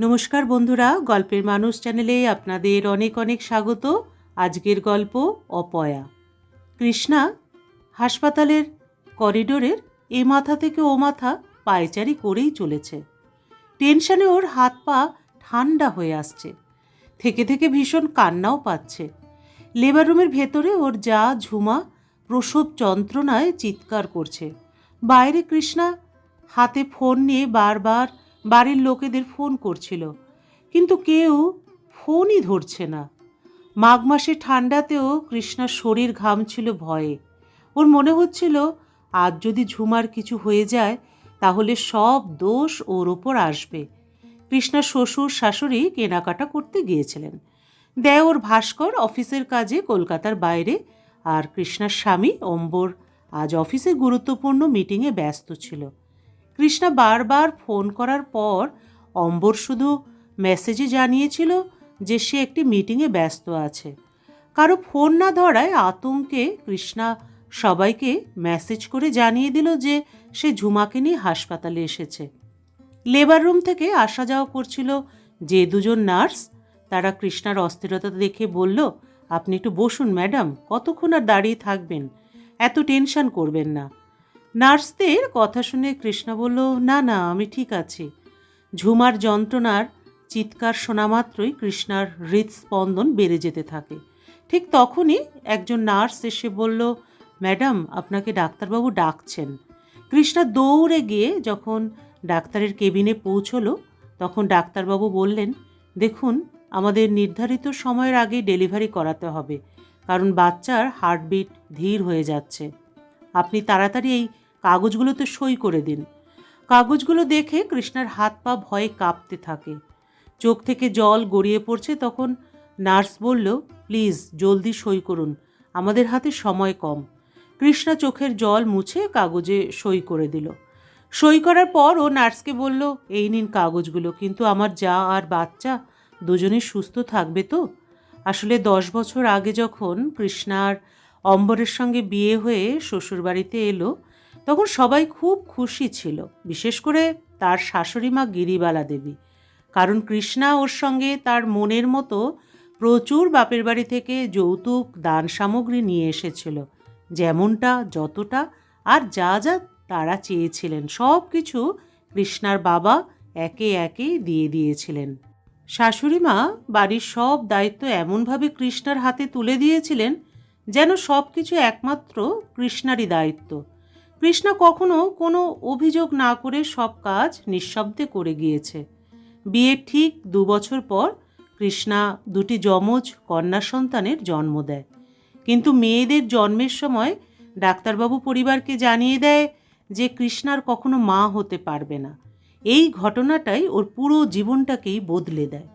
নমস্কার বন্ধুরা, গল্পের মানুষ চ্যানেলে আপনাদের অনেক অনেক স্বাগত। আজকের গল্প অপয়া। কৃষ্ণা হাসপাতালের করিডোরের এ মাথা থেকে ও মাথা পায়চারি করেই চলেছে। টেনশনে ওর হাত পা ঠান্ডা হয়ে আসছে। থেকে থেকে ভীষণ কান্নাও পাচ্ছে। লেবার রুমের ভেতরে ওর যা ঝুমা, প্রসব যন্ত্রণায় চিৎকার করছে। বাইরে কৃষ্ণা হাতে ফোন নিয়ে বারবার বাড়ির লোকেদের ফোন করছিল। কিন্তু কেউ ফোনই ধরছে না। মাঘ মাসে ঠান্ডাতেও কৃষ্ণার শরীর ঘামছিল ভয়ে। ওর মনে হচ্ছিল, আজ যদি ঝুমার কিছু হয়ে যায়, তাহলে সব দোষ ওর ওপর আসবে। কৃষ্ণার শ্বশুর শাশুড়ি কেনাকাটা করতে গিয়েছিলেন। দেয় ওর ভাস্কর অফিসের কাজে কলকাতার বাইরে, আর কৃষ্ণার স্বামী অম্বর আজ অফিসে গুরুত্বপূর্ণ মিটিংয়ে ব্যস্ত ছিল। কৃষ্ণা বারবার ফোন করার পর অম্বর শুধু মেসেজে জানিয়েছিল যে সে একটি মিটিংয়ে ব্যস্ত আছে। কারও ফোন না ধরায় আতঙ্কে কৃষ্ণা সবাইকে মেসেজ করে জানিয়ে দিল যে সে ঝুমাকে নিয়ে হাসপাতালে এসেছে। লেবার রুম থেকে আসা যাওয়া করছিল যে দুজন নার্স। তারা কৃষ্ণার অস্থিরতা দেখে বলল, আপনি একটু বসুন ম্যাডাম, কতক্ষণ আর দাঁড়িয়ে থাকবেন? এত টেনশন করবেন না। নার্সদের কথা শুনে কৃষ্ণা বলল, না না, আমি ঠিক আছি। ঝুমার যন্ত্রণার চিৎকার শোনা মাত্রই কৃষ্ণার হৃদস্পন্দন বেড়ে যেতে থাকে। ঠিক তখনই একজন নার্স এসে বলল, ম্যাডাম, আপনাকে ডাক্তারবাবু ডাকছেন। কৃষ্ণা দৌড়ে গিয়ে যখন ডাক্তারের কেবিনে পৌঁছলো, তখন ডাক্তারবাবু বললেন, দেখুন, আমাদের নির্ধারিত সময়ের আগে ডেলিভারি করাতে হবে, কারণ বাচ্চার হার্টবিট ধীর হয়ে যাচ্ছে। আপনি তাড়াতাড়ি এই কাগজগুলোতে সই করে দিন। কাগজগুলো দেখে কৃষ্ণার হাত পা ভয়ে কাঁপতে থাকে। চোখ থেকে জল গড়িয়ে পড়ছে তখন নার্স বলল, প্লিজ, জলদি সই করুন। আমাদের হাতে সময় কম। কৃষ্ণা চোখের জল মুছে কাগজে সই করে দিল। সই করার পর ও নার্সকে বলল, এই নিন কাগজগুলো, কিন্তু আমার যা আর বাচ্চা, দুজনে সুস্থ থাকবে তো? আসলে দশ বছর আগে যখন কৃষ্ণার অম্বরের সঙ্গে বিয়ে হয়ে শ্বশুরবাড়িতে এলো তখন সবাই খুব খুশি ছিল, বিশেষ করে তার শাশুড়ি মা গিরিবালা দেবী। কারণ কৃষ্ণা ওর সঙ্গে তার মনের মতো প্রচুর বাপের বাড়ি থেকে যৌতুক, দান সামগ্রী নিয়ে এসেছিল। যেমনটা, যতটা, আর যা যা তারা চেয়েছিলেন, সব কিছু কৃষ্ণার বাবা একে একে দিয়ে দিয়েছিলেন। শাশুড়ি মা বাড়ির সব দায়িত্ব এমনভাবে কৃষ্ণার হাতে তুলে দিয়েছিলেন, যেন সব কিছু একমাত্র কৃষ্ণারই দায়িত্ব। কৃষ্ণা কখনো কোনো অভিযোগ না করে সব কাজ নিঃশব্দে করে গিয়েছে। বিয়ের ঠিক দু বছর পর কৃষ্ণা দুটি যমজ কন্যা সন্তানের জন্ম দেয়। কিন্তু মেয়েদের জন্মের সময় ডাক্তারবাবু পরিবারকে জানিয়ে দেয় যে কৃষ্ণার কখনো মা হতে পারবে না। এই ঘটনাটাই ওর পুরো জীবনটাকেই বদলে দেয়।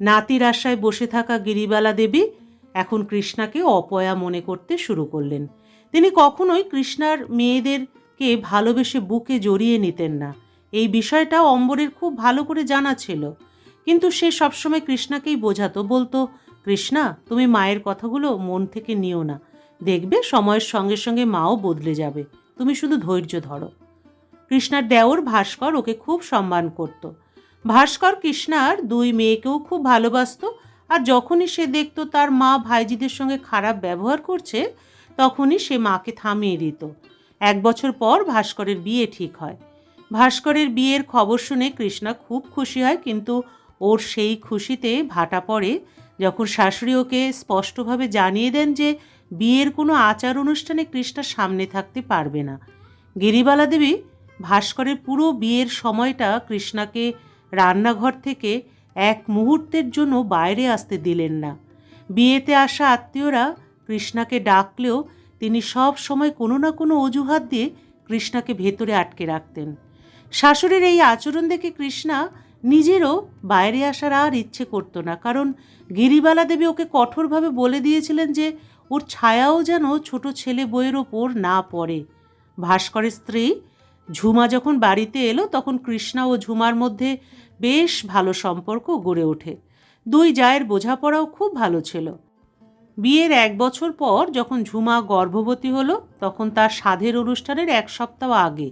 নাতির আশায় বসে থাকা গিরিবালা দেবী এখন কৃষ্ণাকে অপয়া মনে করতে শুরু করলেন। তিনি কখনোই কৃষ্ণার মেয়েদেরকে ভালোবেসে বুকে জড়িয়ে নিতেন না। এই বিষয়টা অম্বরের খুব ভালো করে জানা ছিল। কিন্তু সে সবসময় কৃষ্ণাকেই বোঝাতো, বলতো, কৃষ্ণা, তুমি মায়ের কথাগুলো মন থেকে নিও না। দেখবে, সময়ের সঙ্গে সঙ্গে মাও বদলে যাবে। তুমি শুধু ধৈর্য ধরো। কৃষ্ণার দেওর ভাস্কর ওকে খুব সম্মান করত। ভাস্কর কৃষ্ণার দুই মেয়েকেও খুব ভালোবাসতো আর যখনই সে দেখতো তার মা ভাইজিদের সঙ্গে খারাপ ব্যবহার করছে তখনই সে মাকে থামিয়ে দিত। এক বছর পর ভাস্করের বিয়ে ঠিক হয়। ভাস্করের বিয়ের খবর শুনে কৃষ্ণা খুব খুশি হয়, কিন্তু ওর সেই খুশিতে ভাটা পড়ে যখন শাশুড়ি ওকে স্পষ্টভাবে জানিয়ে দেন যে বিয়ের কোনো আচার অনুষ্ঠানে কৃষ্ণা সামনে থাকতে পারবে না। গিরিবালা দেবী ভাস্করের পুরো বিয়ের সময়টা কৃষ্ণাকে রান্নাঘর থেকে এক মুহূর্তের জন্য বাইরে আসতে দিলেন না। বিয়েতে আসা আত্মীয়রা কৃষ্ণাকে ডাকলেও তিনি সব সময় কোনো না কোনো অজুহাত দিয়ে কৃষ্ণাকে ভেতরে আটকে রাখতেন। শাশুড়ির এই আচরণ দেখে কৃষ্ণা নিজেরও বাইরে আসার আর ইচ্ছে করতো না, কারণ গিরিবালা দেবী ওকে কঠোরভাবে বলে দিয়েছিলেন যে ওর ছায়াও যেন ছোট ছেলে বইয়ের ওপর না পড়ে। ভাস্করের স্ত্রী ঝুমা যখন বাড়িতে এলো, তখন কৃষ্ণা ও ঝুমার মধ্যে বেশ ভালো সম্পর্ক গড়ে ওঠে। দুই জায়ের বোঝাপড়াও খুব ভালো ছিল। বিয়ের এক বছর পর যখন ঝুমা গর্ভবতী হলো, তখন তার সাধের অনুষ্ঠানের এক সপ্তাহ আগে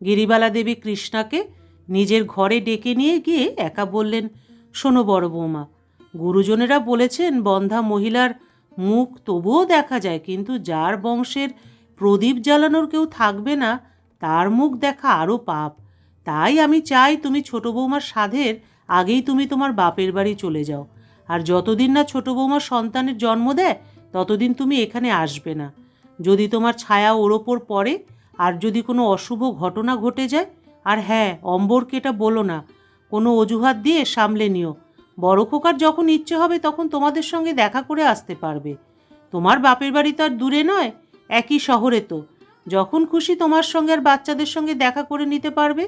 গিরিবালা দেবী কৃষ্ণাকে নিজের ঘরে ডেকে নিয়ে গিয়ে একা বললেন, শোনো বড় বৌমা, গুরুজনেরা বলেছেন বন্ধা মহিলার মুখ তবুও দেখা যায়, কিন্তু যার বংশের প্রদীপ জ্বালানোর কেউ থাকবে না, তার মুখ দেখা আরও পাপ। তাই আমি চাই তুমি ছোট বৌমার সাধের আগেই তুমি তোমার বাপের বাড়ি চলে যাও। আর যতদিন না ছোট বৌমার সন্তানের জন্ম দেয়, ততদিন তুমি এখানে আসবে না। যদি তোমার ছায়া ওর ওপর পড়ে, আর যদি কোনো অশুভ ঘটনা ঘটে যায়, আর হ্যাঁ অম্বরকে এটা বলো না, কোনো অজুহাত দিয়ে সামলে নিও। বড় খোকার যখন ইচ্ছে হবে, তখন তোমাদের সঙ্গে দেখা করে আসতে পারবে। তোমার বাপের বাড়ি তো আর দূরে নয়, একই শহরে তো। যখন খুশি তোমার সঙ্গে আর বাচ্চাদের সঙ্গে দেখা করে নিতে পারবে।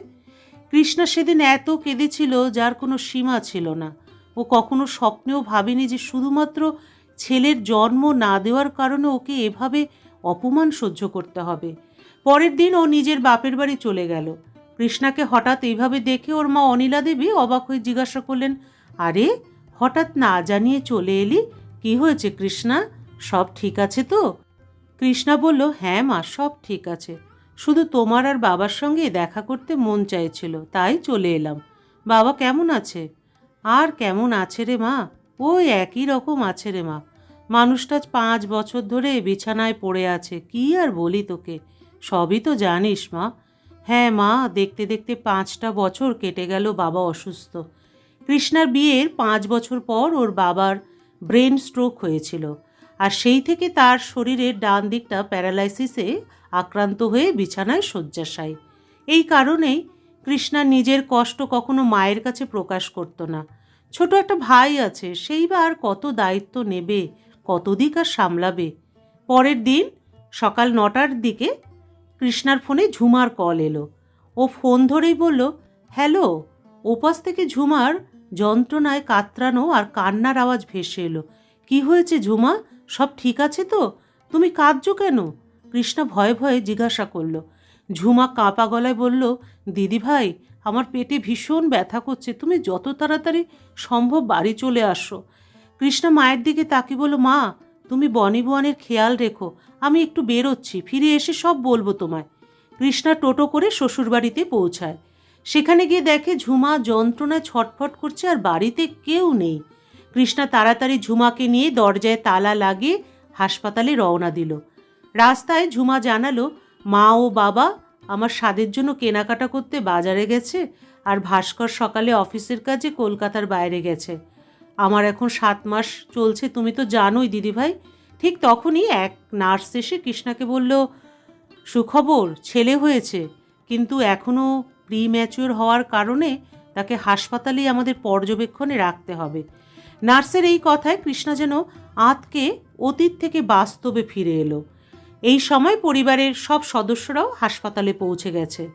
কৃষ্ণা সেদিন এত কেঁদেছিল, যার কোনো সীমা ছিল না। ও কখনো স্বপ্নেও ভাবেনি যে শুধুমাত্র ছেলের জন্ম না দেওয়ার কারণে ওকে এভাবে অপমান সহ্য করতে হবে। পরের দিন ও নিজের বাপের বাড়ি চলে গেল। কৃষ্ণাকে হঠাৎ এইভাবে দেখে ওর মা অনিলা দেবী অবাক হয়ে জিজ্ঞাসা করলেন, আরে, হঠাৎ না জানিয়ে চলে এলি? কি হয়েছে কৃষ্ণা? সব ঠিক আছে তো? কৃষ্ণা বলল হ্যাঁ মা, সব ঠিক আছে। শুধু তোমার আর বাবার সঙ্গে দেখা করতে মন চাইছিল, তাই চলে এলাম। বাবা কেমন আছে? আর কেমন আছে রে মা? ওই একই রকম আছে রে মা। মানুষটা পাঁচ বছর ধরে বিছানায় পড়ে আছে, কি আর বলি তোকে? সবই তো জানিস মা। হ্যাঁ মা, দেখতে দেখতে পাঁচটা বছর কেটে গেল বাবা অসুস্থ। কৃষ্ণার বিয়ের পাঁচ বছর পর ওর বাবার ব্রেন স্ট্রোক হয়েছিল। আর সেই থেকে তার শরীরের ডান দিকটা প্যারালাইসিসে আক্রান্ত হয়ে বিছানায় শয্যাশায়ী। এই কারণেই কৃষ্ণা নিজের কষ্ট কখনো মায়ের কাছে প্রকাশ করতো না। ছোট একটা ভাই আছে, সেই বা আর কত দায়িত্ব নেবে, কত দিক আর সামলাবে। পরের দিন সকাল নটার দিকে কৃষ্ণার ফোনে ঝুমার কল এলো। ও ফোন ধরেই বলল, হ্যালো, ওপাশ থেকে ঝুমার যন্ত্রণায় কাতরানো আর কান্নার আওয়াজ ভেসে এলো। কি হয়েছে ঝুমা? সব ঠিক আছে তো? তুমি কাঁদছো কেন? কৃষ্ণা ভয়ে ভয়ে জিজ্ঞাসা করল ঝুমা কাঁপা গলায় বলল, দিদি ভাই, আমার পেটে ভীষণ ব্যথা করছে। তুমি যত তাড়াতাড়ি সম্ভব বাড়ি চলে আসো। কৃষ্ণা মায়ের দিকে তাকি বলল, মা, তুমি বনি বোয়ানের খেয়াল রেখো। আমি একটু বেরোচ্ছি, ফিরে এসে সব বলব তোমায়। কৃষ্ণা টোটো করে শ্বশুরবাড়িতে পৌঁছায়। সেখানে গিয়ে দেখে ঝুমা যন্ত্রণায় ছটফট করছে আর বাড়িতে কেউ নেই। কৃষ্ণা তাড়াতাড়ি ঝুমাকে নিয়ে দরজায় তালা লাগিয়ে হাসপাতালে রওনা দিল। রাস্তায় ঝুমা জানালো মা ও বাবা আমার স্বাদের জন্য কেনাকাটা করতে বাজারে গেছে আর ভাস্কর সকালে অফিসের কাজে কলকাতার বাইরে গেছে। আমার এখন সাত মাস চলছে, তুমি তো জানোই দিদিভাই। ঠিক তখনই এক নার্স এসে কৃষ্ণাকে বলল, সুখবর, ছেলে হয়েছে, কিন্তু এখনও প্রি ম্যাচিওর হওয়ার কারণে তাকে হাসপাতালেই আমাদের পর্যবেক্ষণে রাখতে হবে। নার্সের এই কথায় কৃষ্ণা যেন আতকে অতীত থেকে বাস্তবে ফিরে এলো। এই সময় পরিবারের সব সদস্যরাও হাসপাতালে পৌঁছে গেছে।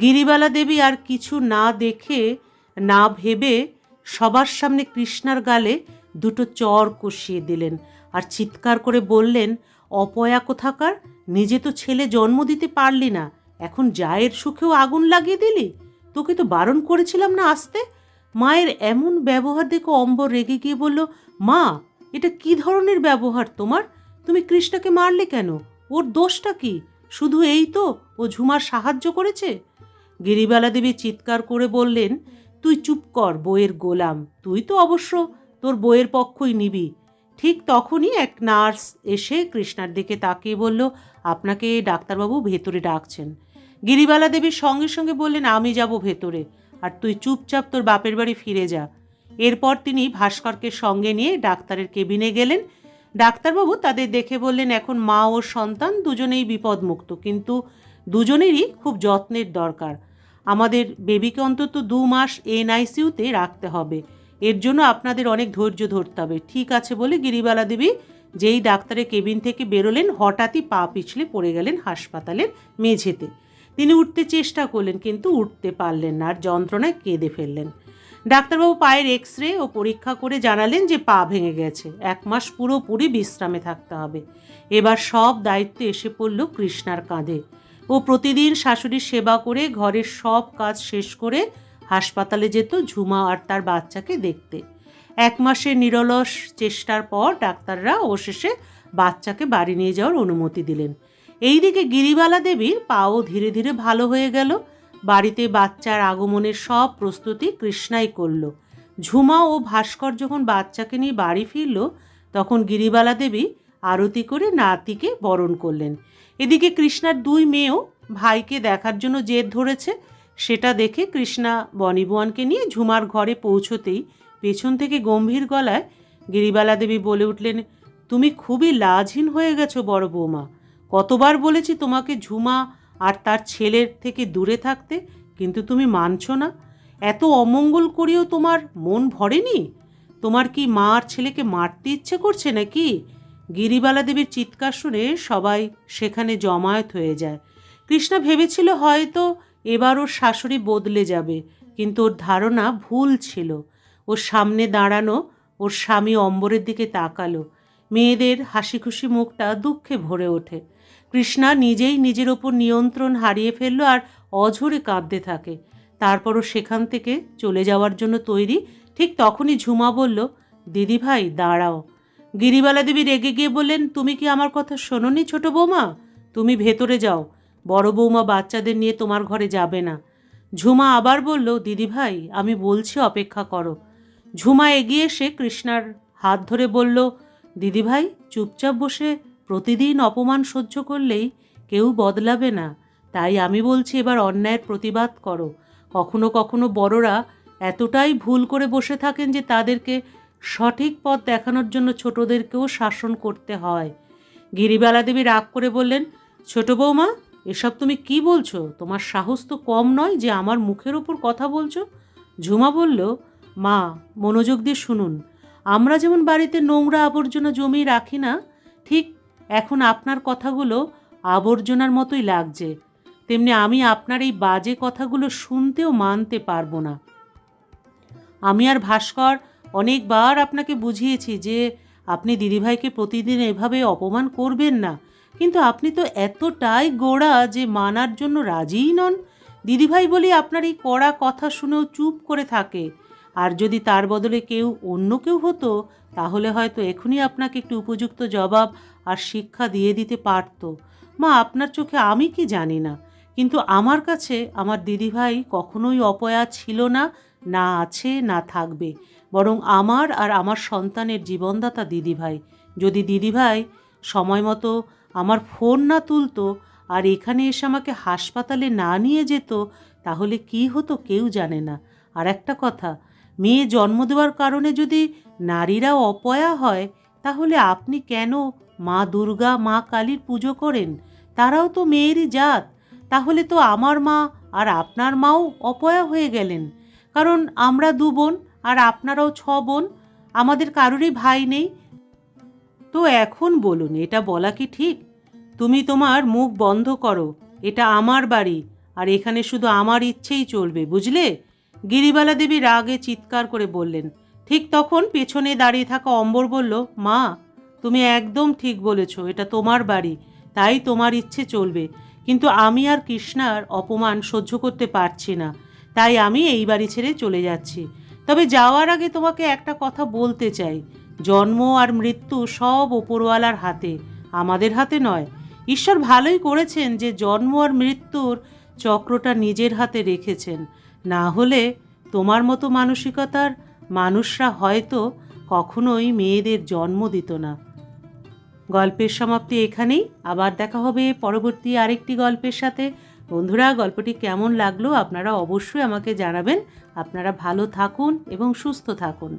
গিরিবালা দেবী আর কিছু না দেখে, না ভেবে সবার সামনে কৃষ্ণার গালে দুটো চর কষিয়ে দিলেন আর চিৎকার করে বললেন, অপয়া কোথাকার? নিজে তো ছেলে জন্ম দিতে পারলি না। এখন জায়ের সুখেও আগুন লাগিয়ে দিলি? তোকে তো বারণ করেছিলাম না আসতে? মায়ের এমন ব্যবহার দেখে অম্বর রেগে গিয়ে বলল, মা, এটা কি ধরনের ব্যবহার তোমার? তুমি কৃষ্ণাকে মারলে কেন? ওর দোষটা কি? শুধু এই তো, ও ঝুমার সাহায্য করেছে? গিরিবালা দেবী চিৎকার করে বললেন, তুই চুপ কর, বইয়ের গোলাম। তুই তো অবশ্য তোর বইয়ের পক্ষই নিবি। ঠিক তখনই এক নার্স এসে কৃষ্ণার দিকে তাকিয়ে বলল, আপনাকে ডাক্তারবাবু ভেতরে ডাকছেন। গিরিবালা দেবীর সঙ্গে সঙ্গে বললেন, আমি যাব ভেতরে। আর তুই চুপচাপ তোর বাপের বাড়ি ফিরে যা। এরপর তিনি ভাস্করকে সঙ্গে নিয়ে ডাক্তারের কেবিনে গেলেন ডাক্তারবাবু তাদের দেখে বললেন, এখন মা ও সন্তান দুজনেই বিপদমুক্ত, কিন্তু দুজনেরই খুব যত্নের দরকার। আমাদের বেবিকে অন্তত দু মাস এনআইসিউতে রাখতে হবে। এর জন্য আপনাদের অনেক ধৈর্য ধরতে হবে। ঠিক আছে বলে গিরিবালা দেবী যেই ডাক্তারের কেবিন থেকে বেরোলেন, হঠাৎই পা পিছলে পড়ে গেলেন হাসপাতালের মেঝেতে। তিনি উঠতে চেষ্টা করলেন, কিন্তু উঠতে পারলেন না আর যন্ত্রণায় কেঁদে ফেললেন। ডাক্তারবাবু পায়ের এক্স রে ও পরীক্ষা করে জানালেন যে পা ভেঙে গেছে। এক মাস পুরোপুরি বিশ্রামে থাকতে হবে। এবার সব দায়িত্ব এসে পড়ল কৃষ্ণার কাঁধে। ও প্রতিদিন শাশুড়ির সেবা করে ঘরের সব কাজ শেষ করে হাসপাতালে যেত ঝুমা আর তার বাচ্চাকে দেখতে। এক মাসের নিরলস চেষ্টার পর ডাক্তাররা অবশেষে বাচ্চাকে বাড়ি নিয়ে যাওয়ার অনুমতি দিলেন। এইদিকে গিরিবালা দেবীর পাও ধীরে ধীরে ভালো হয়ে গেল। বাড়িতে বাচ্চার আগমনের সব প্রস্তুতি কৃষ্ণাই করল। ঝুমা ও ভাস্কর যখন বাচ্চাকে নিয়ে বাড়ি ফিরল, তখন গিরিবালা দেবী আরতি করে নাতিকে বরণ করলেন। এদিকে কৃষ্ণার দুই মেয়েও ভাইকে দেখার জন্য জেদ ধরেছে। সেটা দেখে কৃষ্ণা বনিবুয়ানকে নিয়ে ঝুমার ঘরে পৌঁছতেই পেছন থেকে গম্ভীর গলায় গিরিবালা দেবী বলে উঠলেন, তুমি খুবই লাজহীন হয়ে গেছো বড় বৌমা। কতবার বলেছি তোমাকে ঝুমা আর তার ছেলের থেকে দূরে থাকতে কিন্তু তুমি মানছো না। এত অমঙ্গল করেও তোমার মন ভরেনি? তোমার কি মা আর ছেলেকে মারতে ইচ্ছে করছে নাকি? গিরিবালা দেবীর চিৎকার শুনে সবাই সেখানে জমায়েত হয়ে যায়। কৃষ্ণা ভেবেছিল হয়তো এবার ওর শাশুড়ি বদলে যাবে, কিন্তু ওর ধারণা ভুল ছিল। ওর সামনে দাঁড়ানো ওর স্বামী অম্বরের দিকে তাকালো। মেয়েদের হাসি খুশি মুখটা দুঃখে ভরে ওঠে। কৃষ্ণা নিজেই নিজের ওপর নিয়ন্ত্রণ হারিয়ে ফেলল আর অঝরে কাঁদতে থাকে। তারপরও সেখান থেকে চলে যাওয়ার জন্য তৈরি ঠিক তখনই ঝুমা বলল, দিদি ভাই, দাঁড়াও। গিরিবালা দেবী রেগে গিয়ে বললেন, তুমি কি আমার কথা শোনোনি ছোট বৌমা? তুমি ভেতরে যাও। বড় বৌমা বাচ্চাদের নিয়ে তোমার ঘরে যাবে না। ঝুমা আবার বলল, দিদি ভাই, আমি বলছি অপেক্ষা করো। ঝুমা এগিয়ে এসে কৃষ্ণার হাত ধরে বলল, দিদি ভাই, চুপচাপ বসে প্রতিদিন অপমান সহ্য করলেই কেউ বদলাবে না। তাই আমি বলছি, এবার অন্যায়ের প্রতিবাদ করো। কখনো কখনো বড়রা এতটাই ভুল করে বসে থাকেন যে তাদেরকে সঠিক পথ দেখানোর জন্য ছোটদেরকেও শাসন করতে হয়। গিরিবালা দেবী রাগ করে বললেন, ছোট বৌমা, এসব তুমি কি বলছো? তোমার সাহস তো কম নয় যে আমার মুখের ওপর কথা বলছো? ঝুমা বলল, মা, মনোযোগ দিয়ে শুনুন। আমরা যেমন বাড়িতে নোংরা আবর্জনা জমিয়ে রাখি না, ঠিক এখন আপনার কথাগুলো আবর্জনার মতোই লাগছে। তেমনি আমি আপনার এই বাজে কথাগুলো শুনতেও মানতে পারব না। আমি আর ভাস্কর অনেকবার আপনাকে বুঝিয়েছি যে আপনি দিদিভাইকে প্রতিদিন এভাবে অপমান করবেন না। কিন্তু আপনি তো এতটাই গোড়া যে মানার জন্য রাজিই নন। দিদিভাই বলি আপনার এই কড়া কথা শুনেও চুপ করে থাকে। আর যদি তার বদলে কেউ অন্য কেউ হতো, তাহলে হয়তো এখনই আপনাকে একটু উপযুক্ত জবাব আর শিক্ষা দিয়ে দিতে পারত। মা, আপনার চোখে আমি কি জানি না, কিন্তু আমার কাছে আমার দিদিভাই কখনোই অপয়া ছিল না না আছে, না থাকবে। বরং আমার আর আমার সন্তানের জীবনদাতা দিদিভাই। যদি দিদিভাই সময় মতো আমার ফোন না তুলতো আর এখানে এসে আমাকে হাসপাতালে না নিয়ে যেত, তাহলে কি হতো কেউ জানে না। আর একটা কথা মেয়ে জন্ম দেওয়ার কারণে যদি নারীরা অপয়া হয়, তাহলে আপনি কেন মা দুর্গা, মা কালীর পুজো করেন? তারাও তো মেয়েরই জাত। তাহলে তো আমার মা আর আপনার মাও অপয়া হয়ে গেলেন। কারণ আমরা দু বোন আর আপনারাও ছ বোন, আমাদের কারোরই ভাই নেই। তো এখন বলুন, এটা বলা কি ঠিক? তুমি তোমার মুখ বন্ধ করো, এটা আমার বাড়ি, আর এখানে শুধু আমার ইচ্ছেই চলবে, বুঝলে? গিরিবালা দেবী রাগে চিৎকার করে বললেন, ঠিক তখন পেছনে দাঁড়িয়ে থাকা অম্বর বলল, মা, তুমি একদম ঠিক বলেছ, এটা তোমার বাড়ি, তাই তোমার ইচ্ছে চলবে। কিন্তু আমি আর কৃষ্ণার অপমান সহ্য করতে পারছি না, তাই আমি এই বাড়ি ছেড়ে চলে যাচ্ছি। তবে যাওয়ার আগে তোমাকে একটা কথা বলতে চাই, জন্ম আর মৃত্যু সব ওপরওয়ালার হাতে, আমাদের হাতে নয়। ঈশ্বর ভালোই করেছেন যে জন্ম আর মৃত্যুর চক্রটা নিজের হাতে রেখেছেন। না হলে তোমার মতো মানসিকতার মানুষরা হয়তো কখনোই মেয়েদের জন্ম দিত না। গল্পের সমাপ্তি এখানেই। আবার দেখা হবে পরবর্তী আরেকটি গল্পের সাথে। বন্ধুরা, গল্পটি কেমন লাগল আপনারা অবশ্যই আমাকে জানাবেন। আপনারা ভালো থাকুন এবং সুস্থ থাকুন।